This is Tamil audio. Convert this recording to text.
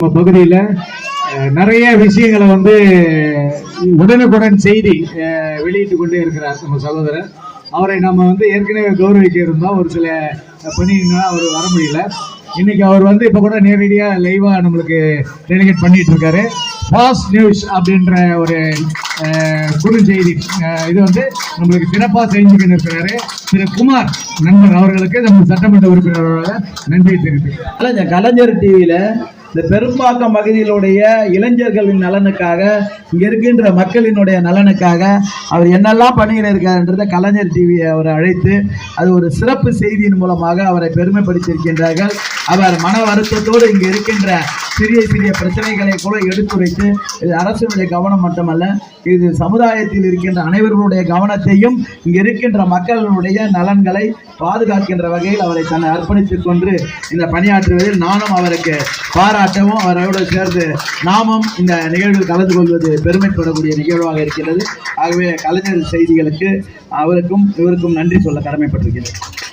நம்ம பகுதியில் நிறைய விஷயங்களை வந்து உடனுக்குடன் செய்தி வெளியிட்டு கொண்டே இருக்கிறார் நம்ம சகோதரர். அவரை நம்ம வந்து ஏற்கனவே கௌரவிக்க இருந்தோம். ஒரு சில பணியினா அவர் வர முடியல. இன்னைக்கு அவர் வந்து இப்போ கூட நேரடியாக லைவாக நம்மளுக்கு டெலிகேட் பண்ணிட்டு இருக்காரு. ஃபாஸ்ட் நியூஸ் அப்படின்ற ஒரு குறுஞ்செய்தி இது வந்து நம்மளுக்கு சிறப்பாக செஞ்சுக்கிட்டு இருக்கிறாரு திரு. குமார் நண்பர் அவர்களுக்கு நம்ம சட்டமன்ற உறுப்பினரோட நன்றி தெரிவித்து கலைஞர் கலைஞர் டிவியில் இந்த பெரும்பாக்கம் பகுதியிலுடைய இளைஞர்களின் நலனுக்காக இங்க இருக்கின்ற மக்களினுடைய நலனுக்காக அவர் என்னெல்லாம் பண்ணிக்கிட்டு இருக்காருன்றதை கலைஞர் டிவியை அவரை அழைத்து அது ஒரு சிறப்பு செய்தியின் மூலமாக அவரை பெருமைப்படுத்தியிருக்கின்றார்கள். அவர் மன வருத்தத்தோடு இங்கு இருக்கின்ற சிறிய சிறிய பிரச்சனைகளை கூட எடுத்துரைத்து இது அரசுடைய கவனம் மட்டுமல்ல இது சமுதாயத்தில் இருக்கின்ற அனைவர்களுடைய கவனத்தையும் இங்கு இருக்கின்ற மக்களுடைய நலன்களை பாதுகாக்கின்ற வகையில் அவரை தன்னை அர்ப்பணித்துக் கொண்டு இந்த பணியாற்றுவதில் நானும் அவருக்கு பாராட்டவும் அவரோடு சேர்ந்து நாமும் இந்த நிகழ்வில் கலந்து கொள்வது பெருமைப்படக்கூடிய நிகழ்வாக இருக்கிறது ஆகவே கலைஞர் செய்திகளுக்கு அவருக்கும் இவருக்கும் நன்றி சொல்ல கடமைப்பட்டிருக்கிறேன்